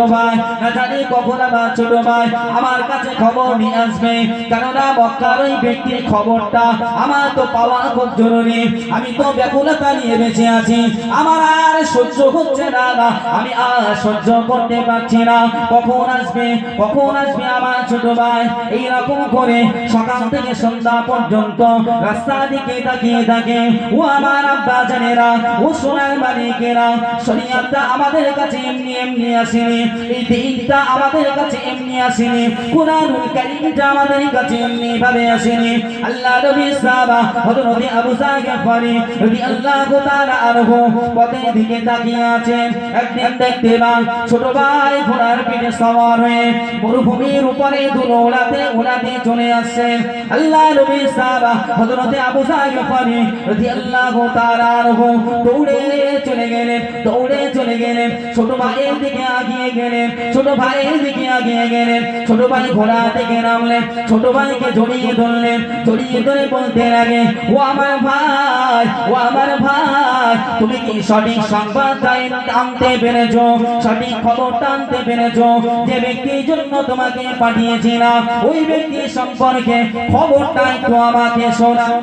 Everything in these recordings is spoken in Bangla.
কখন আসবে। আমার আমি তো ব্যাকুলতা নিয়ে বেঁচে আছি। আমার আর সহ্য হচ্ছে না আমি আর সহ্য করতে পারছি না। কখন আসবে? কখন আসবে আমার ছোট ভাই? এই রকম করে সকাল থেকে সন্ধ্যা পর্যন্ত রাস্তা দিকে তাকিয়ে থাকে। ও আমার আব্বা জানেরা, ও সোনার মালিকেরা, শরিয়াতটা আমাদের কাছে এমনি এমনি আসেনি। মরুভূমির উপরে ধুলো ওড়াতে চলে আসছেন। আল্লাহ নবী সাহাবা হযরত আবু সাঈদ গফারি রাদিয়াল্লাহু তাআলা আনহু দৌড়ে চলে গেলেন, দৌড়ে চলে গেলেন। ছোট ভাইয়ের দিকে আগিয়ে ছোট ভাইয়ের দিকে আগিয়ে গেলেন ছোট ভাই ঘোড়া থেকে নামলেন ছোট ভাইকে জড়িয়ে ধরলেন জড়িয়ে ধরে বলতে লাগে, ও আমার ভাই, ও আমার ভাই, তুমি কি সঠিক সংবাদ আনতে পেরেছ? সঠিক খবরটা আনতে পেরেছ? যে ব্যক্তির জন্য তোমাকে পাঠিয়েছিলাম, ওই ব্যক্তির সম্পর্কে খবরটা একটু আমাকে শোনাও।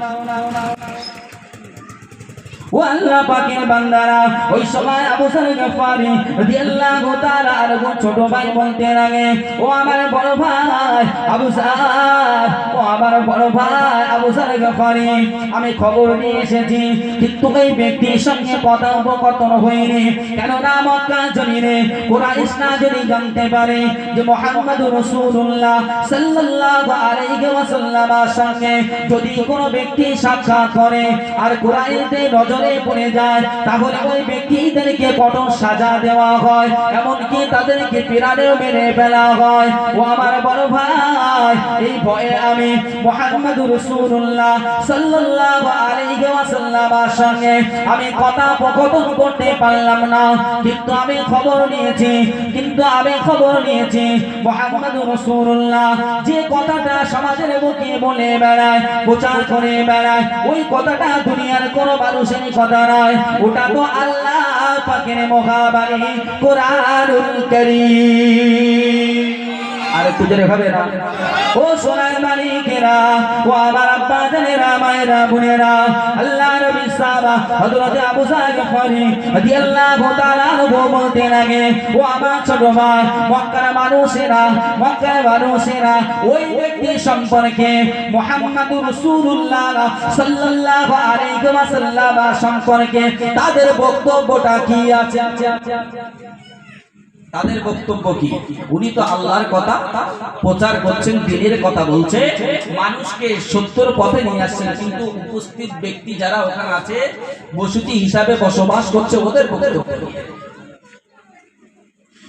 আমার আমি খবর নিয়ে এসেছি কিন্তু এই ব্যক্তির সঙ্গে কথা হয়নি। কেন না মক্কা জমিনে কুরাইশ না যদি জানতে পারে যে ওয়াসাল্লামের সঙ্গে যদি কোনো ব্যক্তি সাক্ষাৎ করে, আর কুরাইশদের নজরে পড়ে যায়, তাহলে ওই ব্যক্তিদেরকে কঠোর সাজা দেওয়া হয়, এমনকি তাদেরকে পিরানেও মেরে ফেলা হয়। ও আমার বড় ভাই, এই ভয়ে আমি মুহাম্মদুর রাসূলুল্লাহ সাল্লাল্লাহু আলাইহি ওয়াসাল্লামের সঙ্গে আমি কথা কথন করতে পারলাম না, কিন্তু আমি খবর নিয়েছি, কিন্তু আমি খবর নিয়েছি। মোহাম্মদ রাসূলুল্লাহ, যে কথাটা সমাজের বুকে বলে বেড়ায়, প্রচার করে বেড়ায়, ওই কথাটা দুনিয়ার কোনো মানুষের কথা নয়। ওটা তো আল্লাহ পাকের মহাবাণী, কোরআনুল কারীম। আর জোরে না। ও সোনার মালিকেরা, ও আমার আব্বা জানেরা, মায়েরা, বোনেরা, আল্লাহ নবী সাহাবা হযরত আবু সাঈদ গফারি রাদিয়াল্লাহু বলতে লাগে, ও আমার ছোট ভাই, মক্কার মানুষেরা মক্কার মানুষেরা, ওই ব্যক্তি সম্পর্কে সাল্লাল্লাহু আলাইহি ওয়াসাল্লাম সম্পর্কে তাদের বক্তব্যটা কি আছে? তাদের বক্তব্য কি? উনি তো আল্লাহর কথা প্রচার করছেন, দিনের কথা বলছে। মানুষকে সত্যর পথে নিয়ে আসছেন, কিন্তু উপস্থিত ব্যক্তি যারা ওখানে আছে, বসতি হিসাবে বসবাস করছে ওদের বক্তব্য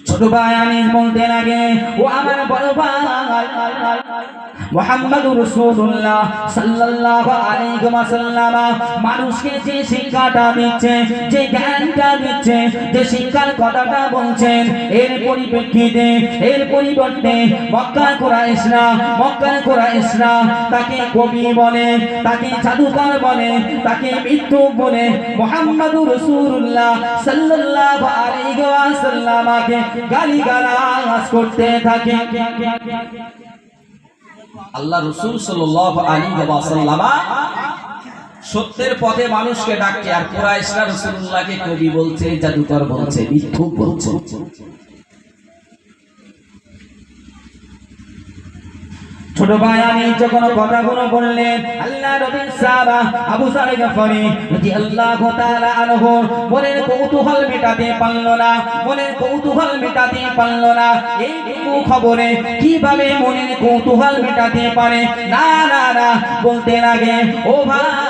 ছোট ভাই বলতে লাগে, ও আমার বড় ভাই। মোহাম্মদুর রাসূলুল্লাহ সাল্লাল্লাহু আলাইহি ওয়াসাল্লাম মানুষকে যে শিক্ষাটা দিচ্ছে, যে জ্ঞানটা দিচ্ছে, যে শিক্ষার কথাটা বলছেন, এর পরিপ্রেক্ষিতে, এর পরিবর্তে মক্কা কুরাইশরা মক্কা কুরাইশরা তাকে কবি বলে, তাকে জাদুকর বলে, তাকে মৃত্যু বলে মোহাম্মদুর রাসূলুল্লাহ সাল্লাল্লাহু আলাইহি ওয়াসাল্লামকে গালিগালাজ করতে থাকে। আল্লাহ রসুল সাল্লামা সত্যের পথে মানুষকে ডাকছে আর পুরা ইসলাম রসুল্লাহকে কবি বলছে, জাদুকর বলছে বিক্ষোভ বলছে। ছোট ভাই আমি যখন কথাগুলো বললেন। আল্লাহ নবীন সাহাবা আবু সালে গফরি রাদিয়াল্লাহু তাআলা আনহু মনের কৌতূহল মেটাতে পারল না মনের কৌতূহল মেটাতে পারল না। এই খবরে কীভাবে মনের কৌতূহল মেটাতে পারে? না না না, বলতে লাগে ও ভাই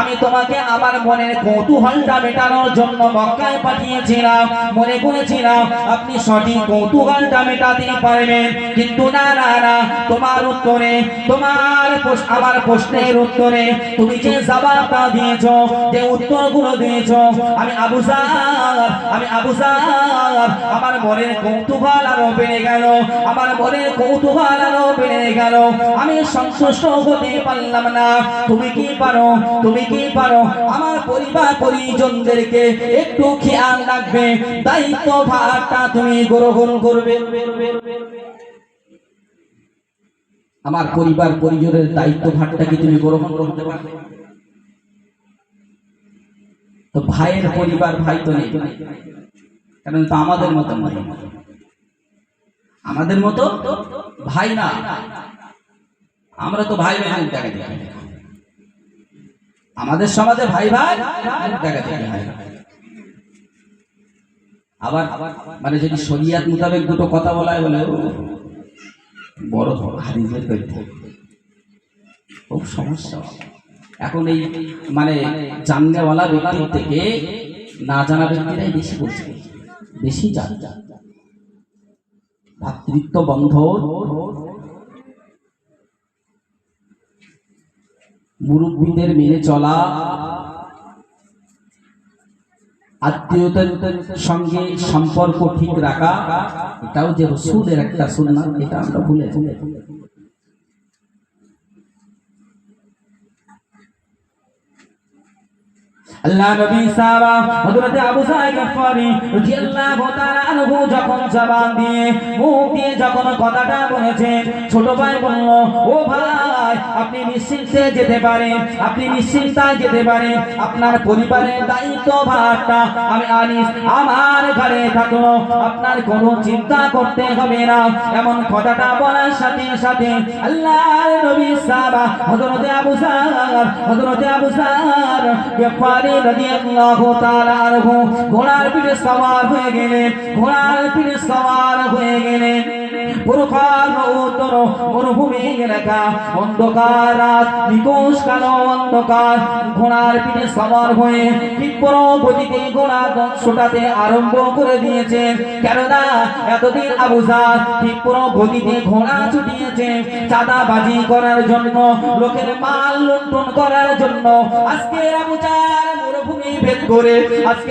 আমি তোমাকে আমার মনের কৌতূহলটা মেটানোর জন্য মক্কায় পাঠিয়েছিলাম। মনে করেছিলাম আপনি সঠিক কৌতূহলটা মেটাতে পারবেন। কিন্তু না না না, তোমার উত্তরে, তোমার আমার প্রশ্নের উত্তরে তুমি যে জবাবটা দিয়েছ, যে উত্তরগুলো দিয়েছ, আমি আবু আমি আবু আমার মনের কৌতূহল আরও বেড়ে গেল, আমার মনের কৌতূহল আরও বেড়ে গেল। আমি সন্তুষ্ট হতে পারলাম না। তুমি কি পারো? তুমি কি পারো? আমার পরিবার পরিজনদেরকে একটু খেয়াল রাখবে। দায়িত্ব ভারটা তুমি গ্রহণ করবে। আমার পরিবার পরিজনের দায়িত্ব ভারটা কি তুমি গ্রহণ করতে পারবে? তো ভাইয়ের পরিবার ভাই তো নেই। কারণ তো আমাদের মতো নয় আমাদের মতো ভাই না। আমরা তো ভাই ভাই দেখা দেখি। আমাদের সমাজে ভাই ভাই হয় আবার মানে যদি শরিয়াত মোতাবেক দুটো কথা বলা হয় বলে বড় বের করতে খুব সমস্যা। এখন এই মানে জাননেওয়ালা ব্যক্তির থেকে না জানা ব্যক্তিরাই বেশি বলছে। বেশি জানে। ভাতৃত্ব বন্ধন মুরব্বীদের মেনে চলা। আত্মীয়তার সঙ্গে সম্পর্ক ঠিক রাখা। এটাও যে রসুলের একটা সুন্নাত, এটা আমরা ভুলে ভুলে আল্লাহ নবী সাহাবা হযরত আবু সাঈদ গফফারি রাদিয়াল্লাহু তাআলা আনহু যখন জবান দিয়ে মুখ দিয়ে যখন কথাটা বলেছেন, ছোট ভাই বলল, ও ভাই, আপনি নিশ্চিন্তে যেতে পারেন, আপনি নিশ্চিন্তায় যেতে পারেন, আপনার পরিবারের দায়িত্ব ভারটা, আমি আনিস, আমার ঘরে থাকল, আপনার কোনো চিন্তা করতে হবে না। এমন কথাটা বলার সাথে সাথে আল্লাহ নবী সাহাবা হযরত আবু সার হযরত আবু সার গফফারি রাদিয়াল্লাহু তাআলা আনহু, ঘোড়ার পিঠে সওয়ার হয়ে গেলেন, ঘোড়ার পিঠে সওয়ার হয়ে গেলেন। সওয়ার হয়ে তীব্র গতিতে ঘোড়া আরম্ভ করে দিয়েছেন কেননা এতদিন আবু তীব্র গতিতে ঘোড়া ছুটিয়েছে চাঁদাবাজি করার জন্য, লোকের মাল লুণ্ঠন করার জন্য। আজকে ভেদ করে আজকে